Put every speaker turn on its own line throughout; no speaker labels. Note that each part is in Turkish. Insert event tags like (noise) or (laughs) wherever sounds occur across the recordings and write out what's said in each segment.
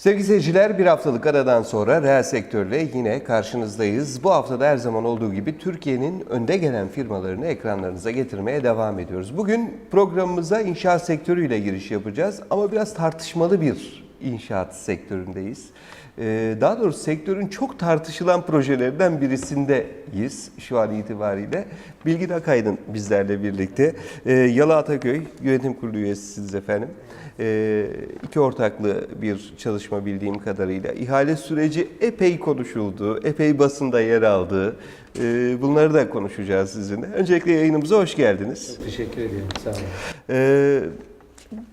Sevgili seyirciler bir haftalık aradan sonra reel sektörle yine karşınızdayız. Bu haftada her zaman olduğu gibi Türkiye'nin önde gelen firmalarını ekranlarınıza getirmeye devam ediyoruz. Bugün programımıza inşaat sektörüyle giriş yapacağız ama biraz tartışmalı bir inşaat sektöründeyiz. Ee, Daha doğrusu sektörün çok tartışılan projelerinden birisindeyiz şu an itibariyle. Bilgin Akaydın bizlerle birlikte. Ee, Yalı Ataköy Yönetim Kurulu üyesisiniz efendim. Ee, iki ortaklı bir çalışma bildiğim kadarıyla. ihale süreci epey konuşuldu, epey basında yer aldı. Bunları da konuşacağız sizinle. Öncelikle yayınımıza hoş geldiniz.
Teşekkür ediyorum. Sağ olun.
Ee,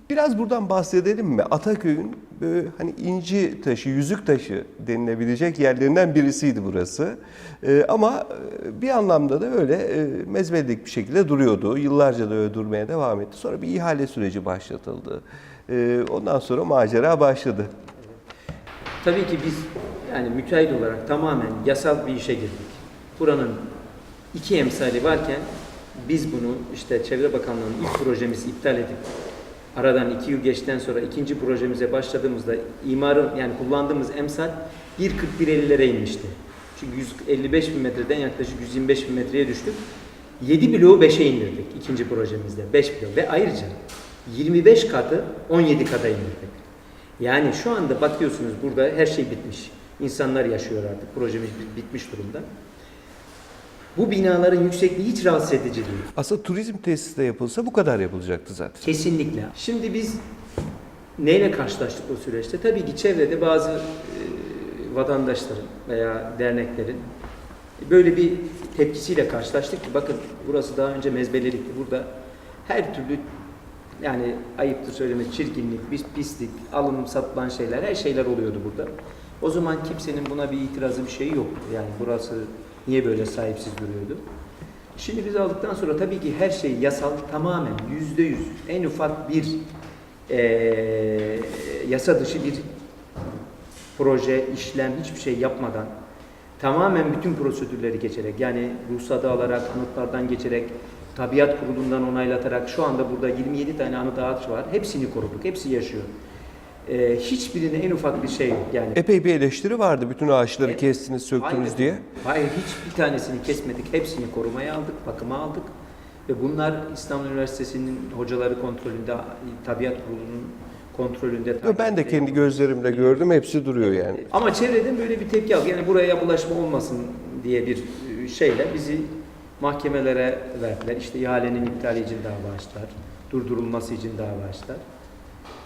biraz buradan bahsedelim mi? Ataköy'ün böyle hani inci taşı, yüzük taşı denilebilecek yerlerinden birisiydi burası. Ee, ama bir anlamda da öyle e, mezbellik bir şekilde duruyordu. Yıllarca da öyle durmaya devam etti. Sonra bir ihale süreci başlatıldı. Ee, ondan sonra macera başladı.
Tabii ki biz yani müteahhit olarak tamamen yasal bir işe girdik. Buranın iki emsali varken biz bunu işte Çevre Bakanlığı'nın ilk projemizi iptal edip aradan iki yıl geçtikten sonra ikinci projemize başladığımızda imarın yani kullandığımız emsal 1.41.50'lere inmişti. Çünkü 155 bin metreden yaklaşık 125 bin metreye düştük. 7 bloğu 5'e indirdik ikinci projemizde. 5 blok ve ayrıca 25 katı 17 kata indirdik. Yani şu anda bakıyorsunuz burada her şey bitmiş. İnsanlar yaşıyor artık. Projemiz bit- bitmiş durumda. Bu binaların yüksekliği hiç rahatsız edici değil.
Aslında turizm tesisi de yapılsa bu kadar yapılacaktı zaten.
Kesinlikle. Şimdi biz neyle karşılaştık o süreçte? Tabii ki çevrede bazı e, vatandaşların veya derneklerin böyle bir tepkisiyle karşılaştık ki bakın burası daha önce mezbelelikti. Burada her türlü yani ayıptır söylemesi çirkinlik, pis- pislik, alınıp satılan şeyler, her şeyler oluyordu burada. O zaman kimsenin buna bir itirazı bir şey yoktu. Yani burası niye böyle sahipsiz duruyordu? Şimdi biz aldıktan sonra tabii ki her şey yasal tamamen yüzde yüz en ufak bir eee, yasa dışı bir proje, işlem hiçbir şey yapmadan tamamen bütün prosedürleri geçerek yani ruhsatı alarak, anıtlardan geçerek, tabiat kurulundan onaylatarak şu anda burada 27 tane anıt ağaç var. Hepsini koruduk, hepsi yaşıyor. Eee hiçbirine en ufak bir şey yani.
Epey bir eleştiri vardı bütün ağaçları
Evet.
kestiniz, söktünüz
Hayır.
diye.
Hayır hiçbir tanesini kesmedik. Hepsini korumaya aldık, bakıma aldık. Ve bunlar İstanbul Üniversitesi'nin hocaları kontrolünde, Tabiat Kurulu'nun kontrolünde.
Ben de kendi gözlerimle gördüm, hepsi duruyor yani.
Ama çevreden böyle bir tepki aldı. Yani buraya bulaşma olmasın diye bir e, şeyle bizi mahkemelere verdiler. İşte ihalenin iptali için dava açtılar. Durdurulması için dava açtılar.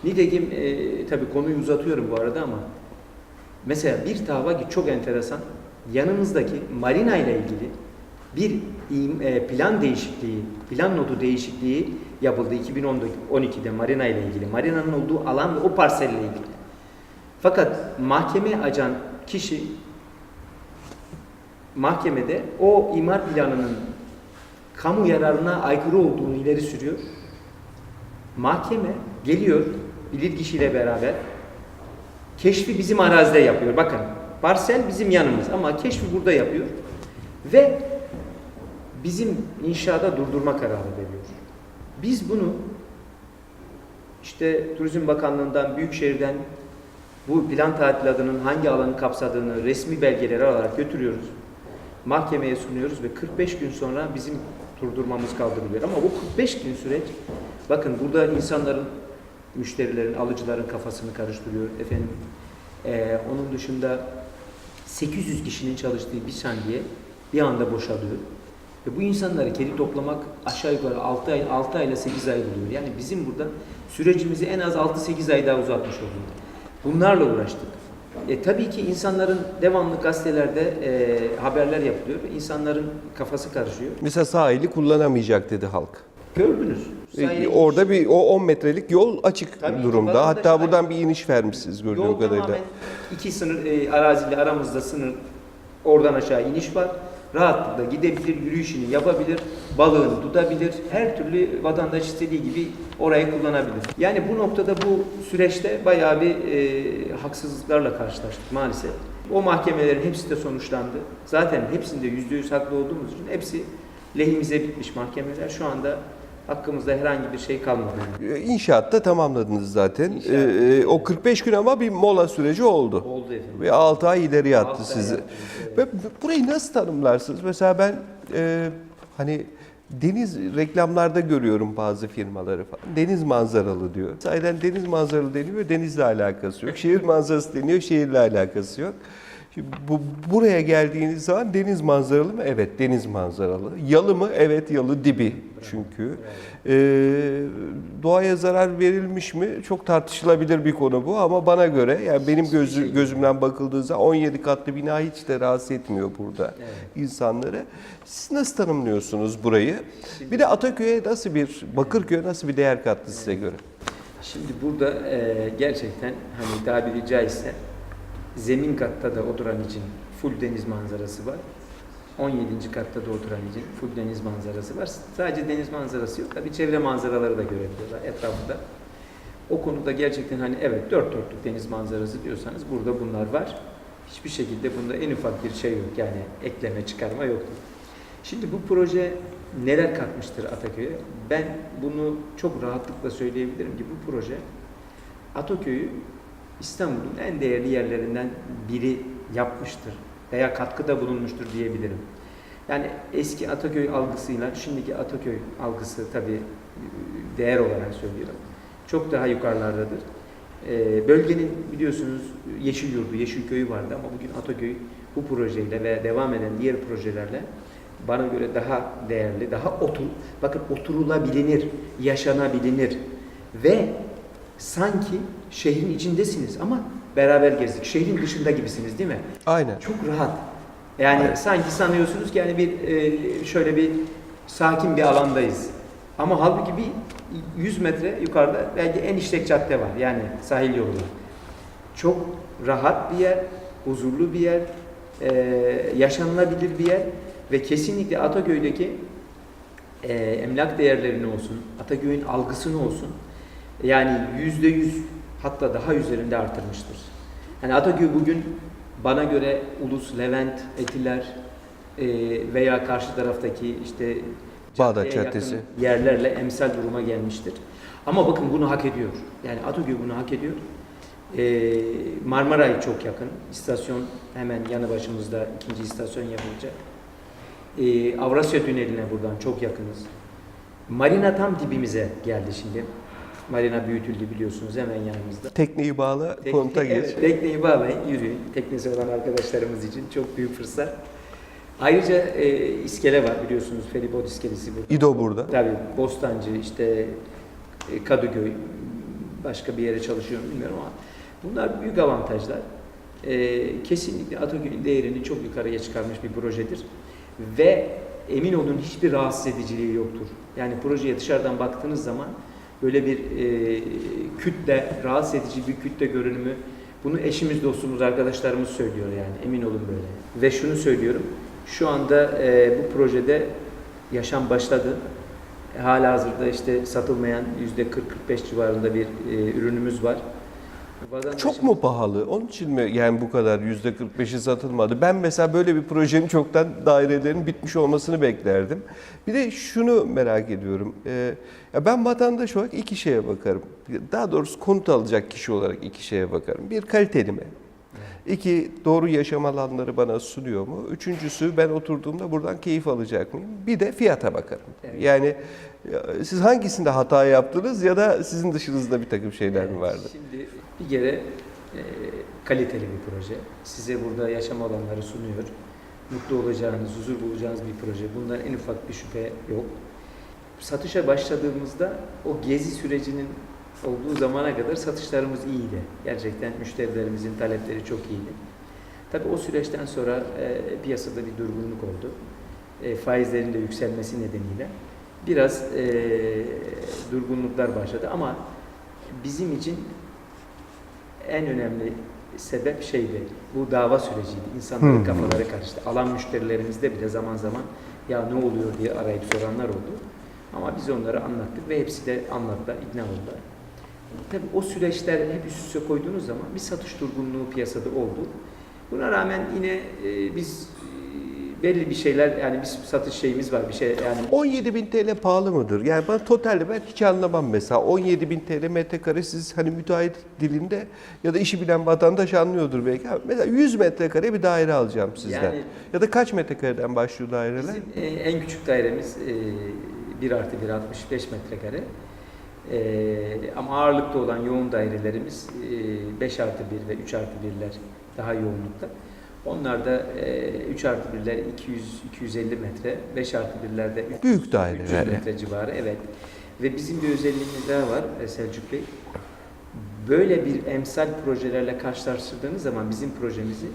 Nitekim e, tabii konuyu uzatıyorum bu arada ama mesela bir dava ki çok enteresan. Yanımızdaki marina ile ilgili bir e, plan değişikliği, plan notu değişikliği yapıldı 2012'de marina ile ilgili. Marinanın olduğu alan ve o parselle ilgili. Fakat mahkeme acan kişi mahkemede o imar planının kamu yararına aykırı olduğunu ileri sürüyor. Mahkeme geliyor bilirkişiyle beraber keşfi bizim arazide yapıyor. Bakın parsel bizim yanımız ama keşfi burada yapıyor. Ve bizim inşaada durdurma kararı veriyor. Biz bunu işte Turizm Bakanlığı'ndan, Büyükşehir'den bu plan tatilatının hangi alanı kapsadığını resmi belgeleri alarak götürüyoruz. Mahkemeye sunuyoruz ve 45 gün sonra bizim durdurmamız kaldırılıyor. Ama bu 45 gün süreç bakın burada insanların, müşterilerin, alıcıların kafasını karıştırıyor. Efendim eee, onun dışında 800 kişinin çalıştığı bir saniye bir anda boşalıyor. Ve bu insanları kedi toplamak aşağı yukarı 6 ay, 6 ay ile 8 ay buluyor. Yani bizim burada sürecimizi en az 6-8 ay daha uzatmış olduk. Bunlarla uğraştık. E, tabii ki insanların devamlı gazetelerde e, haberler yapılıyor. İnsanların kafası karışıyor.
Mesela sahili kullanamayacak dedi halk.
Gördünüz.
E, Orada bir o 10 metrelik yol açık
Tabii
durumda.
vatandaş-
Hatta buradan bir iniş vermişsiniz gördüğüm
Yol
kadarıyla.
tamamen iki sınır e, araziyle aramızda sınır oradan aşağı iniş var. Rahatlıkla gidebilir, yürüyüşünü yapabilir, balığını tutabilir. Her türlü vatandaş istediği gibi orayı kullanabilir. Yani bu noktada bu süreçte bayağı bir e, haksızlıklarla karşılaştık maalesef. O mahkemelerin hepsi de sonuçlandı. Zaten hepsinde yüzde yüz haklı olduğumuz için hepsi lehimize bitmiş mahkemeler. Şu anda hakkımızda herhangi bir şey kalmadı.
E, İnşaatta tamamladınız zaten.
İnşaat.
E, o 45 gün ama bir mola süreci oldu.
Oldu efendim.
Ve 6 ay ileriye attı sizi.
evet.
Ve bu- burayı nasıl tanımlarsınız? Mesela ben e, hani deniz reklamlarda görüyorum bazı firmaları falan. Deniz manzaralı diyor. Sayeden deniz manzaralı deniyor, denizle alakası yok. Şehir manzarası deniyor, şehirle alakası yok. Şimdi bu buraya geldiğiniz zaman deniz manzaralı mı? Evet, deniz manzaralı. Yalı mı? Evet, yalı dibi çünkü. Ee, doğaya zarar verilmiş mi? Çok tartışılabilir bir konu bu ama bana göre yani benim gözü,
şey
gözümden bakıldığı zaman 17 katlı bina hiç de rahatsız etmiyor burada
Evet.
insanları. Siz nasıl tanımlıyorsunuz burayı? Bir de Ataköy'e nasıl bir, Bakırköy'e nasıl bir değer kattı size göre?
Şimdi burada e, gerçekten hani tabiri caizse zemin katta da oturan için full deniz manzarası var. 17. katta da oturan için full deniz manzarası var. Sadece deniz manzarası yok. Tabii çevre manzaraları da görebiliyorlar etrafında. O konuda gerçekten hani evet dört dörtlük deniz manzarası diyorsanız burada bunlar var. Hiçbir şekilde bunda en ufak bir şey yok. Yani ekleme çıkarma yoktur. Şimdi bu proje neler katmıştır Ataköy'e? Ben bunu çok rahatlıkla söyleyebilirim ki bu proje Ataköy'ü İstanbul'un en değerli yerlerinden biri yapmıştır veya katkıda bulunmuştur diyebilirim. Yani eski Ataköy algısıyla şimdiki Ataköy algısı tabii e, değer olarak söylüyorum. Çok daha yukarılardadır. Ee, bölgenin biliyorsunuz Yeşil Yurdu, Yeşil Köyü vardı ama bugün Ataköy bu projeyle ve devam eden diğer projelerle bana göre daha değerli, daha otur, bakın oturulabilir, yaşanabilir ve sanki şehrin içindesiniz ama beraber gezdik. Şehrin dışında gibisiniz değil mi?
Aynen.
Çok rahat. Yani
Evet.
sanki sanıyorsunuz ki yani bir e, şöyle bir sakin bir alandayız. Ama halbuki bir 100 metre yukarıda belki en işlek cadde var. Yani sahil yolu var. Çok rahat bir yer, huzurlu bir yer, e, yaşanılabilir bir yer ve kesinlikle Ataköy'deki e, emlak değerlerini olsun, Ataköy'ün algısını olsun yani yüzde yüz hatta daha üzerinde artırmıştır. Yani Ataköy bugün bana göre Ulus, Levent, Etiler e, veya karşı taraftaki işte
Bağdat Caddesi.
yerlerle emsal duruma gelmiştir. Ama bakın bunu hak ediyor. Yani Ataköy bunu hak ediyor. E, Marmaray çok yakın. İstasyon hemen yanı başımızda ikinci istasyon yapılacak. E, Avrasya Tüneli'ne buradan çok yakınız. Marina tam dibimize geldi şimdi. Marina büyütüldü biliyorsunuz hemen yanımızda.
Tekneyi bağla,
Tekne-
konuta geç.
Evet, tekneyi bağlayın, yürüyün. Teknesi olan arkadaşlarımız için çok büyük fırsat. Ayrıca e, iskele var biliyorsunuz feribot iskelesi bu.
İdo burada.
Tabii Bostancı, işte e, Kadıköy, başka bir yere çalışıyorum bilmiyorum ama bunlar büyük avantajlar. E, kesinlikle Ataköy'ün değerini çok yukarıya çıkarmış bir projedir. Ve emin olun hiçbir rahatsız ediciliği yoktur. Yani projeye dışarıdan baktığınız zaman böyle bir e, kütle, rahatsız edici bir kütle görünümü bunu eşimiz, dostumuz, arkadaşlarımız söylüyor yani emin olun böyle. Ve şunu söylüyorum, şu anda e, bu projede yaşam başladı. Hala hazırda işte satılmayan yüzde 40-45 civarında bir e, ürünümüz var.
Çok mu pahalı? Onun için mi yani bu kadar yüzde 45'i satılmadı? Ben mesela böyle bir projenin çoktan dairelerin bitmiş olmasını beklerdim. Bir de şunu merak ediyorum. Ee, ya ben vatandaş olarak iki şeye bakarım. Daha doğrusu konut alacak kişi olarak iki şeye bakarım. Bir kaliteli mi? İki, doğru yaşam alanları bana sunuyor mu? Üçüncüsü ben oturduğumda buradan keyif alacak mıyım? Bir de fiyata bakarım.
Evet.
Yani ya, siz hangisinde hata yaptınız ya da sizin dışınızda bir takım şeyler mi
Evet,
vardı?
Şimdi bir kere e, kaliteli bir proje. Size burada yaşam alanları sunuyor. Mutlu olacağınız, huzur bulacağınız bir proje. Bundan en ufak bir şüphe yok. Satışa başladığımızda o gezi sürecinin olduğu zamana kadar satışlarımız iyiydi. Gerçekten müşterilerimizin talepleri çok iyiydi. Tabii o süreçten sonra e, piyasada bir durgunluk oldu. E, faizlerin de yükselmesi nedeniyle biraz e, durgunluklar başladı ama bizim için en önemli sebep şeydi. Bu dava süreciydi. İnsanların
Hmm.
kafaları karıştı. Alan müşterilerimizde bile zaman zaman ya ne oluyor diye arayıp soranlar oldu. Ama biz onları anlattık ve hepsi de anlattılar, ikna oldular. Tabii o süreçler hep üst üste koyduğunuz zaman bir satış durgunluğu piyasada oldu. Buna rağmen yine e, biz belli bir şeyler yani bir satış şeyimiz var bir şey yani
17.000 TL pahalı mıdır? Yani ben totalde ben hiç anlamam mesela. 17.000 TL metrekare siz hani müteahhit dilinde ya da işi bilen vatandaş anlıyordur belki. Mesela 100 metrekare bir daire alacağım sizden.
Yani-
ya da kaç metrekareden başlıyor daireler?
Bizim e, en küçük dairemiz e, 1 artı 1 65 metrekare. E, ama ağırlıkta olan yoğun dairelerimiz e, 5 artı 1 ve 3 artı 1'ler daha yoğunlukta. Onlar da e, 3 artı 1'ler 200-250 metre, 5 artı 1'lerde
Büyük daireler
300
yani.
metre civarı evet. Ve bizim bir özelliğimiz daha var e, Selçuk Bey. Böyle bir emsal projelerle karşılaştırdığınız zaman bizim projemizi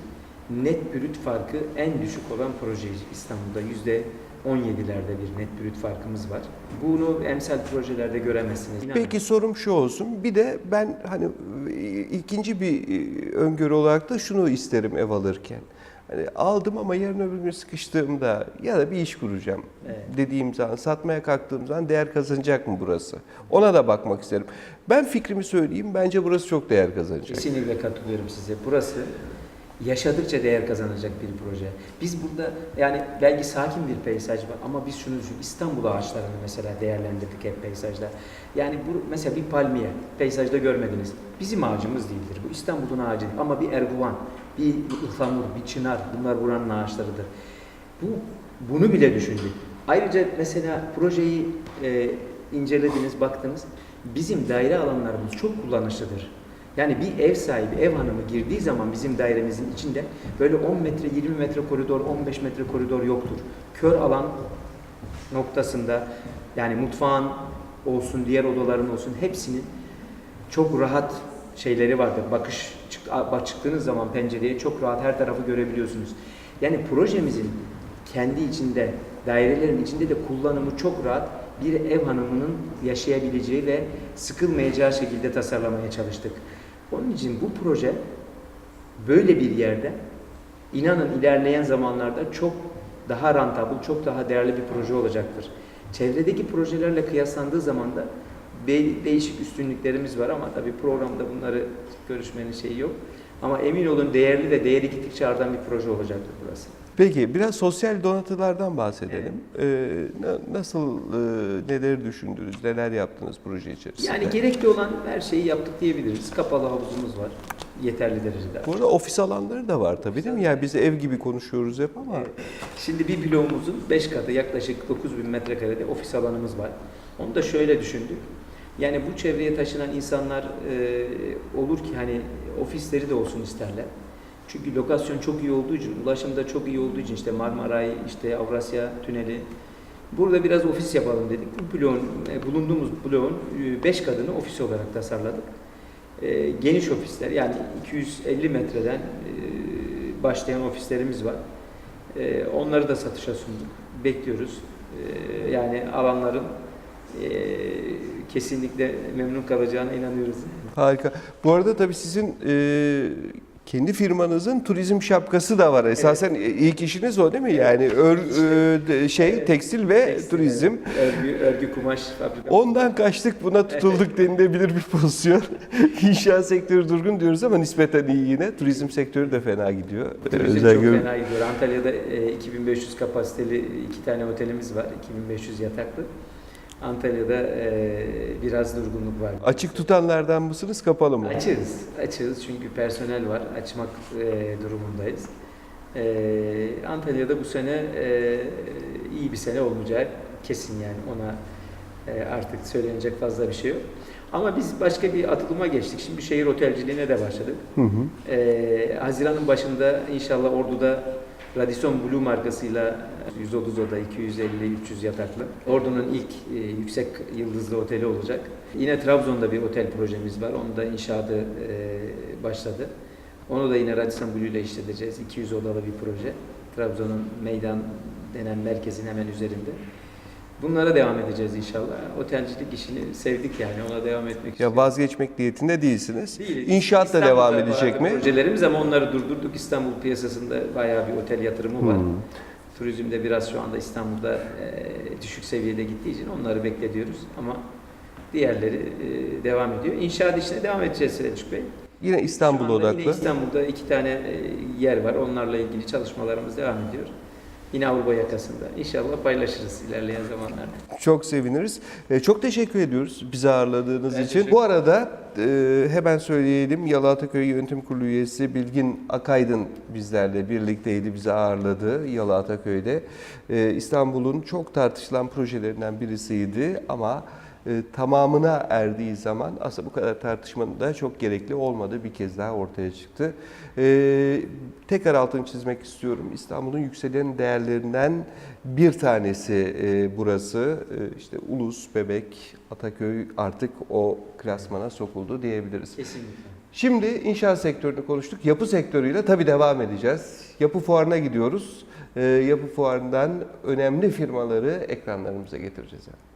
net brüt farkı en düşük olan projeyiz İstanbul'da. Yüzde 17'lerde bir net brüt farkımız var. Bunu emsal projelerde göremezsiniz. İnanın.
Peki sorum şu olsun. Bir de ben hani e, ikinci bir e, öngörü olarak da şunu isterim ev alırken. Hani aldım ama yarın öbür gün sıkıştığımda ya da bir iş kuracağım
Evet.
dediğim zaman, satmaya kalktığım zaman değer kazanacak mı burası? Ona da bakmak isterim. Ben fikrimi söyleyeyim. Bence burası çok değer kazanacak.
Kesinlikle katılıyorum size. Burası yaşadıkça değer kazanacak bir proje. Biz burada yani belki sakin bir peyzaj var ama biz şunu düşün İstanbul ağaçlarını mesela değerlendirdik hep peyzajda. Yani bu mesela bir palmiye peyzajda görmediniz. Bizim ağacımız değildir. Bu İstanbul'un ağacı ama bir erguvan, bir ıhlamur, bir çınar bunlar buranın ağaçlarıdır. Bu bunu bile düşündük. Ayrıca mesela projeyi e, incelediniz, baktınız. Bizim daire alanlarımız çok kullanışlıdır. Yani bir ev sahibi, ev hanımı girdiği zaman bizim dairemizin içinde böyle 10 metre, 20 metre koridor, 15 metre koridor yoktur. Kör alan noktasında yani mutfağın olsun, diğer odaların olsun hepsinin çok rahat şeyleri vardır. Bakış çık- bak- çıktığınız zaman pencereye çok rahat her tarafı görebiliyorsunuz. Yani projemizin kendi içinde, dairelerin içinde de kullanımı çok rahat bir ev hanımının yaşayabileceği ve sıkılmayacağı şekilde tasarlamaya çalıştık. Onun için bu proje böyle bir yerde inanın ilerleyen zamanlarda çok daha rantabıl, çok daha değerli bir proje olacaktır. Çevredeki projelerle kıyaslandığı zaman da değişik üstünlüklerimiz var ama tabii programda bunları görüşmenin şeyi yok. Ama emin olun değerli ve değeri gittikçe artan bir proje olacaktır burası.
Peki biraz sosyal donatılardan bahsedelim. Ee, na- nasıl, e, neleri düşündünüz, neler yaptınız proje içerisinde?
Yani gerekli olan her şeyi yaptık diyebiliriz. Kapalı havuzumuz var yeterli derecede.
Bu arada ofis alanları da var tabii değil mi? Yani biz ev gibi konuşuyoruz hep ama
Evet. Şimdi bir bloğumuzun 5 katı yaklaşık 9000 metrekarede ofis alanımız var. Onu da şöyle düşündük. Yani bu çevreye taşınan insanlar e, olur ki hani ofisleri de olsun isterler. Çünkü lokasyon çok iyi olduğu için, ulaşım da çok iyi olduğu için işte Marmaray, işte Avrasya Tüneli. Burada biraz ofis yapalım dedik. Bu bloğun, e, bulunduğumuz bloğun 5 katını ofis olarak tasarladık. E, geniş ofisler yani 250 metreden e, başlayan ofislerimiz var. E, onları da satışa sunduk. Bekliyoruz. E, yani alanların e, kesinlikle memnun kalacağına inanıyoruz.
harika. Bu arada tabii sizin e, kendi firmanızın turizm şapkası da var. Esasen ilk işiniz o değil mi? Yani ör, e, şey
Evet.
tekstil ve
Tekstil,
turizm.
evet. Örgü, örgü kumaş fabrikası.
Ondan kaçtık buna tutulduk denilebilir bir pozisyon. (laughs) İnşaat sektörü durgun diyoruz ama nispeten iyi yine. Turizm sektörü de fena gidiyor.
Turizm çok
Özellikle-
fena gidiyor. Antalya'da e, 2500 kapasiteli iki tane otelimiz var. 2500 yataklı. Antalya'da e, biraz durgunluk var.
Açık tutanlardan mısınız kapalı mı?
Açığız. Açığız çünkü personel var. Açmak e, durumundayız. E, Antalya'da bu sene e, iyi bir sene olmayacağı kesin yani ona e, artık söylenecek fazla bir şey yok. Ama biz başka bir atılıma geçtik. Şimdi şehir otelciliğine de başladık.
Hı hı.
Ee, Haziran'ın başında inşallah Ordu'da Radisson Blue markasıyla 130 oda 250-300 yataklı. Ordu'nun ilk e, yüksek yıldızlı oteli olacak. Yine Trabzon'da bir otel projemiz var. Onun da inşaatı e, başladı. Onu da yine Radisson Blue ile işleteceğiz. 200 odalı bir proje. Trabzon'un meydan denen merkezin hemen üzerinde. Bunlara devam edeceğiz inşallah. Otelcilik işini sevdik yani ona devam etmek
Ya
istiyoruz.
vazgeçmek niyetinde değilsiniz.
Değiliz.
İnşaat da devam edecek mi?
Projelerimiz ama onları durdurduk. İstanbul piyasasında bayağı bir otel yatırımı var.
Hmm.
Turizmde biraz şu anda İstanbul'da e, düşük seviyede gittiği için onları bekletiyoruz. Ama diğerleri e, devam ediyor. İnşaat işine devam edeceğiz Selçuk Bey.
Yine İstanbul odaklı.
Yine İstanbul'da iki tane e, yer var. Onlarla ilgili çalışmalarımız devam ediyor. Yine Avrupa yakasında. İnşallah paylaşırız ilerleyen zamanlarda.
Çok seviniriz. E, Çok teşekkür ediyoruz bizi ağırladığınız
Ben
için. Bu arada e, hemen söyleyelim Yalataköy Yönetim Kurulu üyesi Bilgin Akaydın bizlerle birlikteydi, bizi ağırladı Yalataköy'de. E, İstanbul'un çok tartışılan projelerinden birisiydi ama e, tamamına erdiği zaman aslında bu kadar tartışmanın da çok gerekli olmadığı bir kez daha ortaya çıktı. E, tekrar altını çizmek istiyorum. İstanbul'un yükselen değerlerinden bir tanesi e, burası. E, işte Ulus, Bebek, Ataköy artık o klasmana sokuldu diyebiliriz.
Kesinlikle.
Şimdi inşaat sektörünü konuştuk. Yapı sektörüyle tabii devam edeceğiz. Yapı fuarına gidiyoruz. E, yapı fuarından önemli firmaları ekranlarımıza getireceğiz. Yani.